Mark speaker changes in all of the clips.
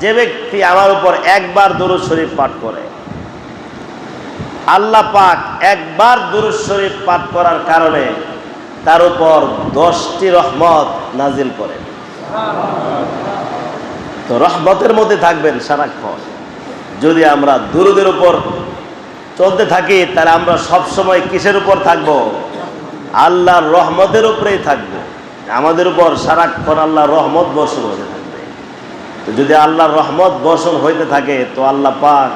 Speaker 1: যে ব্যক্তি আমার উপর একবার দুরুদ শরীফ পাঠ করে, আল্লাহ পাক একবার দুরুদ শরীফ পাঠ করার কারণে তার উপর দশটি রহমত নাজিল করেন তো রহমতের মধ্যে থাকবেন সারাক্ষণ। যদি আমরা দুরুদের উপর চলতে থাকি, তাহলে আমরা সব সময় কিসের উপর থাকব? আল্লাহর রহমতের উপরেই থাকব। আমাদের উপর সারাক্ষণ আল্লাহর রহমত বর্ষণ তো যদি আল্লাহর রহমত বর্ষণ হইতে থাকে, তো আল্লাহ পাক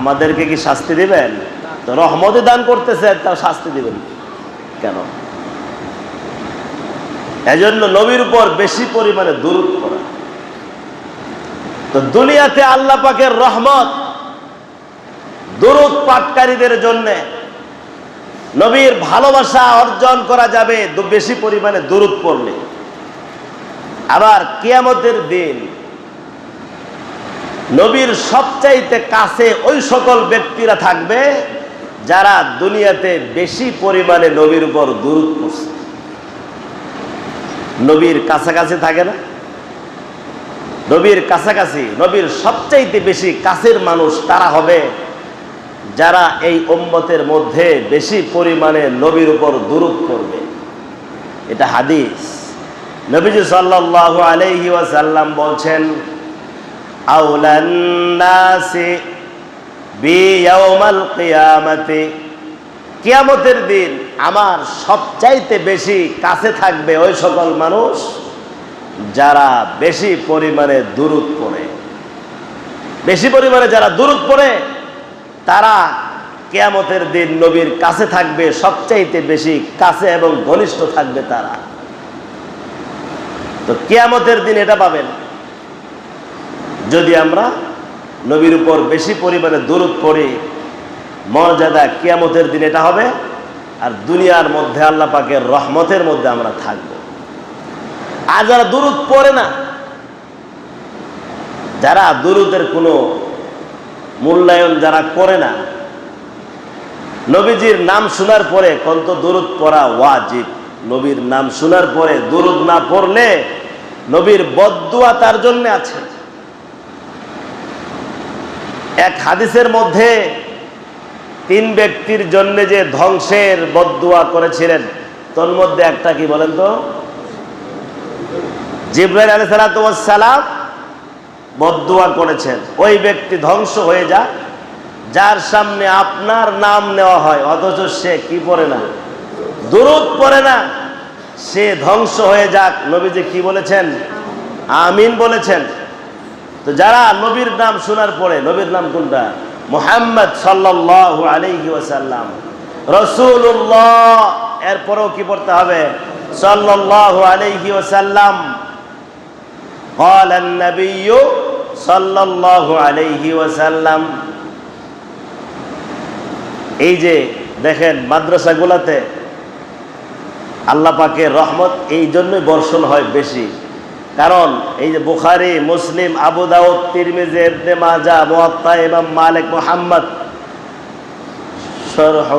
Speaker 1: আমাদেরকে কি শাস্তি দিবেন? তো রহমতে দান করতেছে তাও শাস্তি দিবেন কেন? এজন্য নবীর উপর বেশি পরিমাণে দূরত করা তো দুনিয়াতে আল্লাহ পাকের রহমত দুরুদ পাটকারীদের জন্য নবীর ভালোবাসা অর্জন করা যাবে বেশি পরিমাণে দূরত পড়লে। আবার কিয়ামতের দিন নবীর সবচাইতে কাছে ওই সকল ব্যক্তিরা থাকবে যারা দুনিয়াতে বেশি পরিমাণে নবীর উপর দূরত করছে নবীর কাছাকাছি থাকে না। নবীর কাছাকাছি, নবীর সবচাইতে বেশি কাছের মানুষ তারা হবে যারা এই উম্মতের মধ্যে বেশি পরিমাণে নবীর উপর দূরত করবে এটা হাদিস। নবীজি আলাইহি ওয়াসাল্লাম বলছেন আউলান নাসি বি ইয়াউমাল কিয়ামতের দিন আমার সবচাইতে বেশি কাছে থাকবে ওই সকল মানুষ যারা বেশি পরিমাণে দূরত পড়ে। বেশি পরিমাণে যারা দূরত পড়ে, তারা কেয়ামতের দিন নবীর কাছে থাকবে, সবচাইতে বেশি কাছে এবং ঘনিষ্ঠ থাকবে তারা। তো কেয়ামতের দিন এটা পাবেন। যদি আমরা নবীর উপর বেশি পরিমাণে দূরত পড়ি, মর্যাদা কেয়ামতের দিন এটা হবে, আর দুনিয়ার মধ্যে আল্লাহ পাকের রহমতের মধ্যে আমরা থাকব। আর যারা দুরুদ পড়ে না, যারা দুরুদের কোনো মূল্যায়ন যারা করে না, নবীজির নাম শোনার পরে কন্ত দুরুদ পড়া ওয়াজিব। নবীর নাম শোনার পরে দুরুদ না পড়লে নবীর বদুয়া তার জন্য আছে। এক হাদিসের মধ্যে তিন ব্যক্তির জন্য যে ধ্বংসের বদুয়া করেছিলেন, তোর মধ্যে একটা কি বলেন তো? জিব্রাইল আলী সালাম বদুয়া করেছেন। ওই ব্যক্তি ধ্বংস হয়ে যা যার সামনে আপনার নাম নেওয়া হয়, অথচ সে কি পড়ে না? দুরুদ পড়ে না। সে ধ্বংস হয়ে যাক, নবীজি কি বলেছেন? আমিন বলেছেন। তো যারা নবীর নাম শোনার পরে নবীর নাম কোনটা মোহাম্মদ সাল্লাল্লাহু আলাইহি ওয়াসাল্লাম রসুল্লাহ এরপরেও কি পড়তে হবে সাল্লাল্লাহু আলাইহি ওয়াসাল্লাম قال النبي صلى الله عليه وسلم এই যে দেখেন মাদ্রাসাগুলাতে আল্লাহ পাকের রহমত এই জন্যই বর্ষণ হয় বেশি কারণ এই যে বুখারি মুসলিম আবু দাউদ তিরমিজি ইবনে মাজা মুয়াত্তা ইমাম মালিক মুহাম্মদ শরহ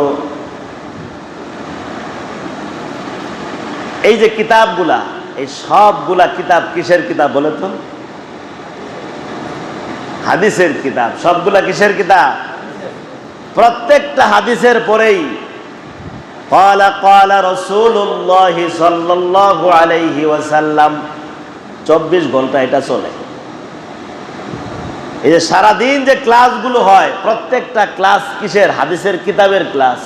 Speaker 1: এই যে কিতাবগুলা এই সবগুলা কিতাব কিসের কিতাব বলে তো হাদিসের কিতাব সবগুলা কিসের কিতাব প্রত্যেকটা হাদিসের পরেই قال قال رسول الله صلى الله عليه وسلم 24 ঘণ্টা এটা চলে। এই যে সারাদিন যে ক্লাসগুলো হয়, প্রত্যেকটা ক্লাস কিসের? হাদিসের, কিতাবের ক্লাস।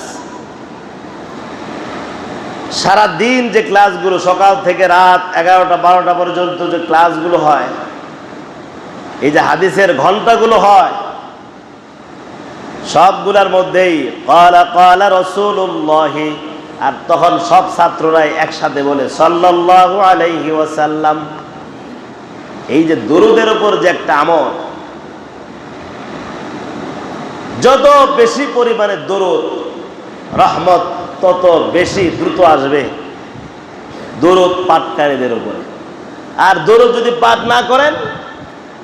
Speaker 1: সারা দিন যে ক্লাসগুলো, সকাল থেকে রাত এগারোটা, বারোটা পর্যন্ত যে ক্লাসগুলো হয়, এই যে হাদিসের ঘন্টাগুলো হয়, সবগুলার মধ্যেই কলা কলা রসুল্লাহি আর তখন সব ছাত্ররাই একসাথে বলে, সাল্লাল্লাহু আলাইহি ওয়াসাল্লাম এই যে দুরুদের উপর যে একটা আমল, যত বেশি পরিমাণে দরুদ, রহমত তত বেশি দ্রুত আসবে দরুদ পাঠকারীদের উপরে। আর দরুদ যদি পাঠ না করেন,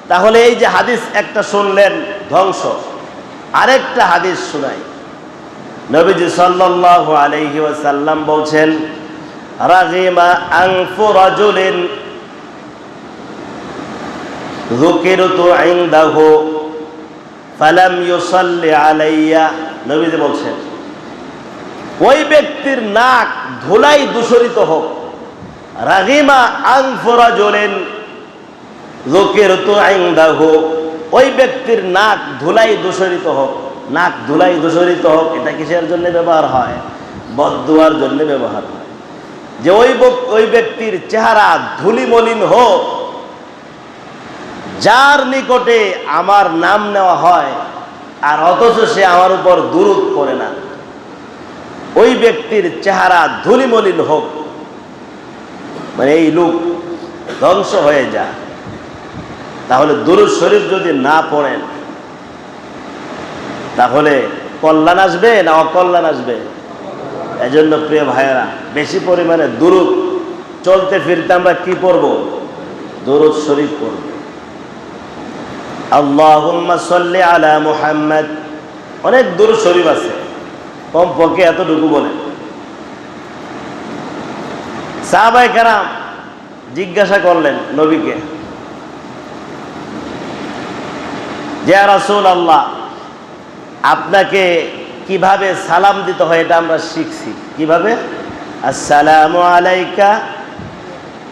Speaker 1: তাহলে এই যে হাদিস একটা শুনলেন, ধ্বংস। আরেকটা হাদিস শোনাই। নবীজি সাল্লাল্লাহু আলাইহি ওয়াসাল্লাম বলছেন, রাগিমা আনফু রাজুলিন জুকিরতু ইনদাহু ফালাম ইউসাল্লি আলাইয়া। নবীজি বলছেন, ওই ব্যক্তির নাক ধুলাই দূষরিত হোক। রাগিমা আনফরা জলেন জুকিরতু ইনদাহু। ওই ব্যক্তির নাক ধুলাই দূষরিত হোক। নাক ধুলাই দূষরিত হোক, এটা কিসের জন্য ব্যবহার হয়? বদুয়ার জন্য ব্যবহার হয়। যে ওই ওই ব্যক্তির চেহারা ধুলিমলিন হোক যার নিকটে আমার নাম নেওয়া হয়, আর অথচ সে আমার উপর দুরুদ করে না। ওই ব্যক্তির চেহারা ধুলিমলিন হোক মানে এই লোক ধ্বংস হয়ে যায় তাহলে দুরুদ শরীফ যদি না পড়েন, তাহলে কল্যাণ আসবে না অকল্যাণ আসবে? এজন্য প্রিয় ভাইয়েরা, বেশি পরিমাণে দুরুদ, চলতে ফিরতে আমরা কি পড়ব? দুরুদ শরীফ পড়ব। আল্লাহুম্মা সাল্লি আলা মুহাম্মদ। অনেক দূর শরীফ আছে। কম পক্ষে এতটুকু বলেন। সাহাবাই কারাম জিজ্ঞাসা করলেন নবীকে, যে রাসূল আল্লাহ আপনাকে কীভাবে সালাম দিতে হয় এটা আমরা শিখছি। কীভাবে? আসসালামু আলাইকা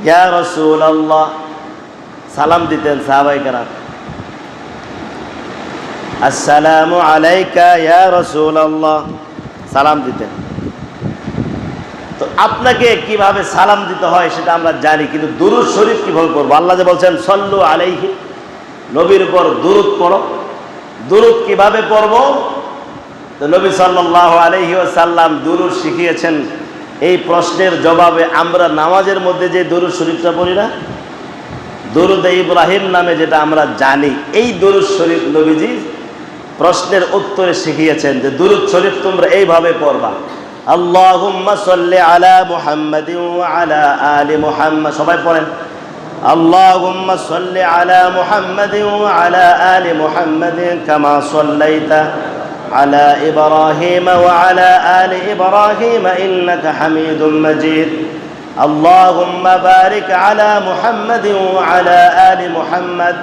Speaker 1: ইয়া রাসূল আল্লাহ সালাম দিতেন সাহাবাই কারাম। আসসালামু আলাইকা ইয়া সালাম দিতেন তো আপনাকে কীভাবে সালাম দিতে হয় সেটা আমরা জানি, কিন্তু দুরুদ শরীফ কীভাবে পড়ব? আল্লাহ যে বলছেন, সল্লু আলাইহি নবীর উপর দুরুদ পড়ো। দুরুদ কীভাবে পড়ব? তো নবী সাল্লাল্লাহু আলাইহি ওয়াসাল্লাম দুরুদ শিখিয়েছেন, এই প্রশ্নের জবাবে আমরা নামাজের মধ্যে যে দুরুদ শরীফটা পড়ি না, দরুদ ইব্রাহিম নামে যেটা আমরা জানি, এই দরুদ শরীফ নবীজি প্রশ্নের উত্তরে শিখিয়েছেন যে দুরুদ শরীফ তোমরা এইভাবে পড়বা আল্লাহুম্মা সাল্লি আলা মুহাম্মাদিন ওয়া আলা আলি মুহাম্মাদ সবাই পড়েন আল্লাহুম্মা সাল্লি আলা মুহাম্মাদিন ওয়া আলা আলি মুহাম্মাদিন কামা সাল্লাইতা على إبراهيم وعلى آل إبراهيم إنك حميد مجيد اللهم بارك على محمد وعلى آل محمد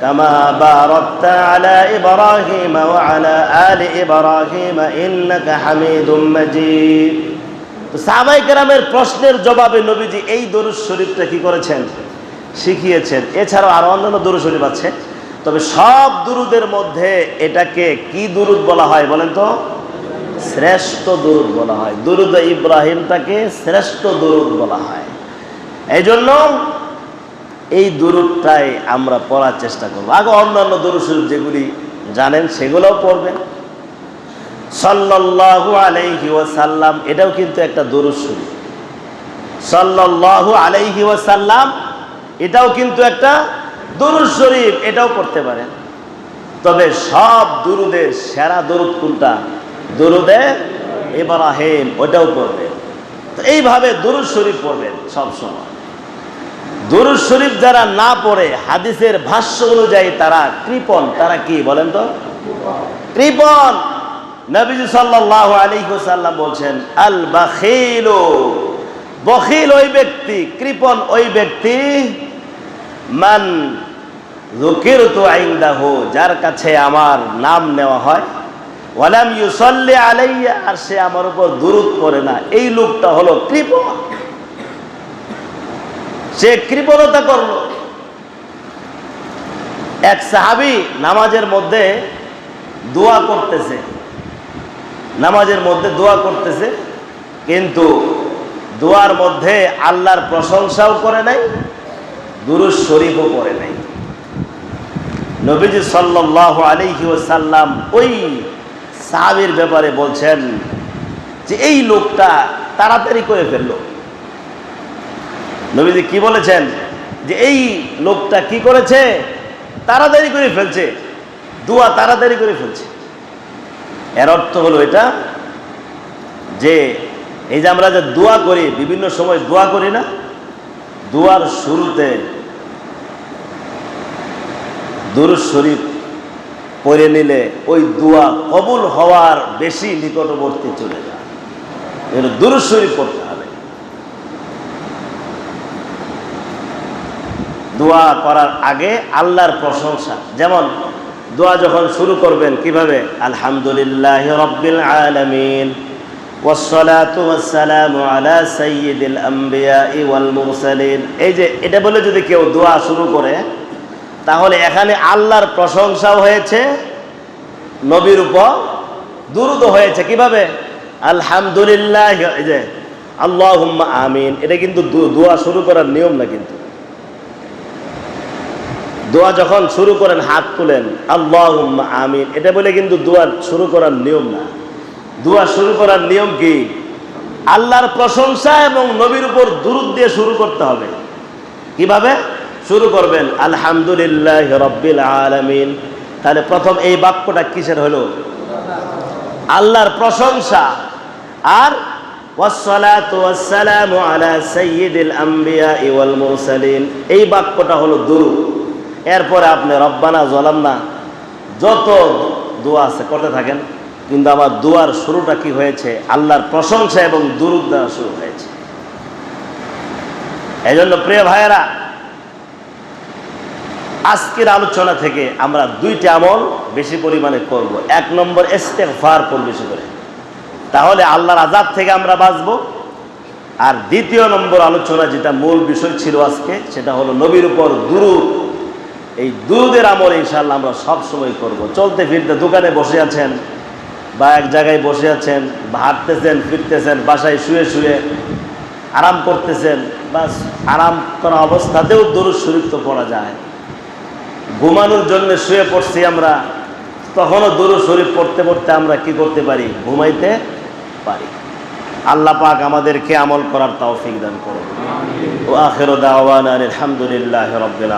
Speaker 1: كما باركت على إبراهيم وعلى آل إبراهيم إنك حميد مجيد তো সাহাবাই কেরামের প্রশ্নের জবাবে নবীজি এই দরুদ শরীফটা কি করেছেন শিখিয়েছেন এছাড়াও আরো অন্যান্য দরুদ শরীফ আছে তবে সব দুরুদের মধ্যে এটাকে কি দুরুদ বলা হয় বলেন তো শ্রেষ্ঠ দুরুদ বলা হয় দুরুদ ইব্রাহিমটাকে শ্রেষ্ঠ দুরুদ বলা হয় এই জন্য এই দুরুদটাই আমরা পড়ার চেষ্টা করব। আগে অন্যান্য দুরুদ যেগুলি জানেন, সেগুলোও পড়বেন। সাল্লাল্লাহু আলাইহি ওয়াসাল্লাম, এটাও কিন্তু একটা দুরুদ শরীফ সাল্লাল্লাহু আলাইহি ওয়াসাল্লাম, এটাও কিন্তু একটা দুরুদ শরীফ এটাও করতে পারেন। তবে সব দুরুদের সেরা দুরুদ কোনটা? দুরুদে ইব্রাহিম, ওটাও পড়বেন। তো এইভাবে দুরুদ শরীফ পড়বেন সব সময় দুরুদ শরীফ যারা না পড়ে, হাদিসের ভাষ্য অনুযায়ী তারা কৃপণ। তারা কি বলেন তো? কৃপণ। নবীজি সাল্লাল্লাহু আলাইহি ওয়াসাল্লাম বলছেন, আল বাখিলু। বখিল ওই ব্যক্তি, কৃপণ ওই ব্যক্তি মান জুকির তো আইন্দাহু যার কাছে আমার নাম নেওয়া হয়। ওয়ালাম ইউসল্লি আলাইয়া, আর সে আমার উপর দুরুদ করে না। এই লোকটা হলো কৃপণ। সে কৃপণতা করল। এক সাহাবি নামাজের মধ্যে দোয়া করতেছে। নামাজের মধ্যে দোয়া করতেছে, কিন্তু দোয়ার মধ্যে আল্লাহর প্রশংসাও করে নাই দুরুজ শরীফও করে নাই। নবীজি সাল্লাহ আলাইহি সাল্লাম ওই সাহাবির ব্যাপারে বলছেন যে, এই লোকটা তাড়াতাড়ি করে ফেলল। নবীজি কি বলেছেন? যে এই লোকটা কি করেছে? তাড়াতাড়ি করে ফেলছে। দোয়া তাড়াতাড়ি করে ফেলছে। এর অর্থ হলো এটা যে এই যে আমরা যে দোয়া করি, বিভিন্ন সময় দোয়া করি না, দোয়ার শুরুতে দুরুদ শরীফ পড়ে নিলে ওই দোয়া কবুল হওয়ার বেশি নিকটবর্তী চলে যায়। দুরুদ শরীফ পড়তে হবে দোয়া করার আগে আল্লাহর প্রশংসা। যেমন, দোয়া যখন শুরু করবেন কীভাবে? আলহামদুলিল্লাহ রব্বিল আলমিন এই যে, এটা বলে যদি কেউ দোয়া শুরু করে, তাহলে এখানে আল্লাহর প্রশংসাও হয়েছে, নবীর উপর দুরুদ হয়েছে। কীভাবে? আলহামদুলিল্লাহ, এই যে আল্লাহ আমিন। এটা কিন্তু দোয়া শুরু করার নিয়ম না কিন্তু। দোয়া যখন শুরু করেন, হাত তুলেন আল্লাহ আমিন। এটা বলে কিন্তু দোয়া শুরু করার নিয়ম না। দোয়া শুরু করার নিয়ম কি? আল্লাহর প্রশংসা এবং নবীর উপর দুরুদ দিয়ে শুরু করতে হবে। কীভাবে? শুরু করবেন, আলহামদুলিল্লাহ রব্বিল আলামিন। তাহলে প্রথম এই বাক্যটা কিসের হলো? আল্লাহর প্রশংসা। আর আলা সাইয়্যিদিল আম্বিয়া ওয়াল মুরসালিন। এই বাক্যটা হলো দুরূদ। এরপরে আপনি, রব্বানা জলাম না যত দোয়া আছে, করতে থাকেন। কিন্তু আমার দোয়ার শুরুটা কি হয়েছে? আল্লাহর প্রশংসা এবং দুরুদ দ্বারা শুরু হয়েছে। এই জন্য প্রিয় ভাইয়েরা, আজকের আলোচনা থেকে আমরা দুইটা আমল বেশি পরিমাণে করব। এক নম্বর, ইস্তেগফার করব বেশি করে। তাহলে আল্লাহর আজাদ থেকে আমরা বাঁচব। আর দ্বিতীয় নম্বর আলোচনা যেটা মূল বিষয় ছিল আজকে, সেটা হলো নবীর উপর দুরুদ এই দুধের আমল ইনশাল্লাহ আমরা সব সময় করব। চলতে ফিরতে দোকানে বসে আছেন বা এক জায়গায় বসে আছেন, বা হাঁটতেছেন, ফিরতেছেন, বাসায় শুয়ে শুয়ে আরাম করতেছেন বা আরাম করা অবস্থাতেও দরুদ শরীফ তো পড়া যায়। ঘুমানোর জন্য শুয়ে পড়ছি আমরা, তখনও দরু শরীফ পড়তে পড়তে আমরা কি করতে পারি? ঘুমাইতে পারি। আল্লাহ পাক আমাদেরকে আমল করার তৌফিক দান করুন। ও দাওয়ান আলহামদুলিল্লাহ রবিল